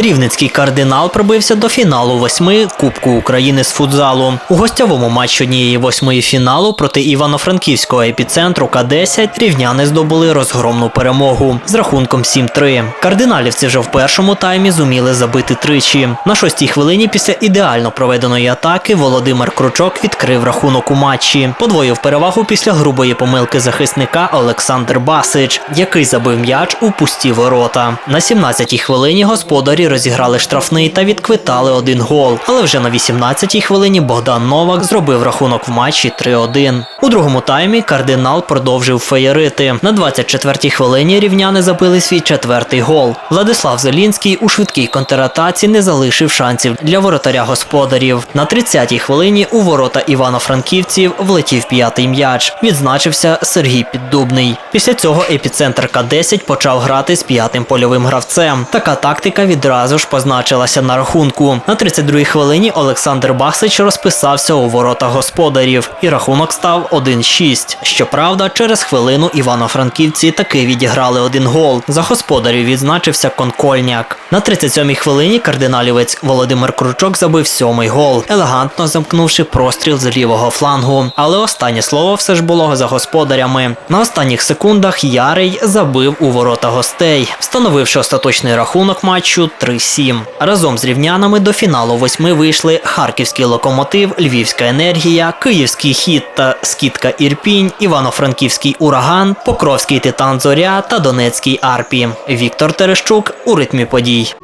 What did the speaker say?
Рівненський кардинал пробився до фіналу восьми Кубку України з футзалу. У гостьовому матчі однієї восьмої фіналу проти Івано-Франківського епіцентру К-10 рівняни здобули розгромну перемогу з рахунком 7-3. Кардиналівці вже в першому таймі зуміли забити тричі. На шостій хвилині після ідеально проведеної атаки Володимир Кручок відкрив рахунок у матчі. Подвоїв перевагу після грубої помилки захисника Олександр Басич, який забив м'яч у пусті ворота. На 17-й хвилині господарі розіграли штрафний та відквитали один гол. Але вже на 18-й хвилині Богдан Новак зробив рахунок в матчі 3-1. У другому таймі кардинал продовжив феєрити. На 24-й хвилині рівняни забили свій четвертий гол. Владислав Зелінський у швидкій контратаці не залишив шансів для воротаря господарів. На 30-й хвилині у ворота Івано-Франківців влетів п'ятий м'яч. Відзначився Сергій Піддубний. Після цього епіцентр К-10 почав грати з п'ятим польовим гравцем. Така тактика відразу ж позначилася на рахунку. На 32-й хвилині Олександр Басич розписався у ворота господарів, і рахунок став 1-6. Щоправда, через хвилину івано-франківці таки відіграли один гол. За господарів відзначився Конкольняк. На 37-й хвилині кардиналівець Володимир Кручок забив сьомий гол, елегантно замкнувши простріл з лівого флангу. Але останнє слово все ж було за господарями. На останніх секундах Ярий забив у ворота гостей, встановивши остаточний рахунок матчу 3-7. Разом з рівнянами до фіналу восьми вийшли Харківський локомотив, Львівська енергія, Київський хіт та Скітка Ірпінь, Івано-Франківський ураган, Покровський Титан Зоря та Донецький Арпі. Віктор Терещук у ритмі подій.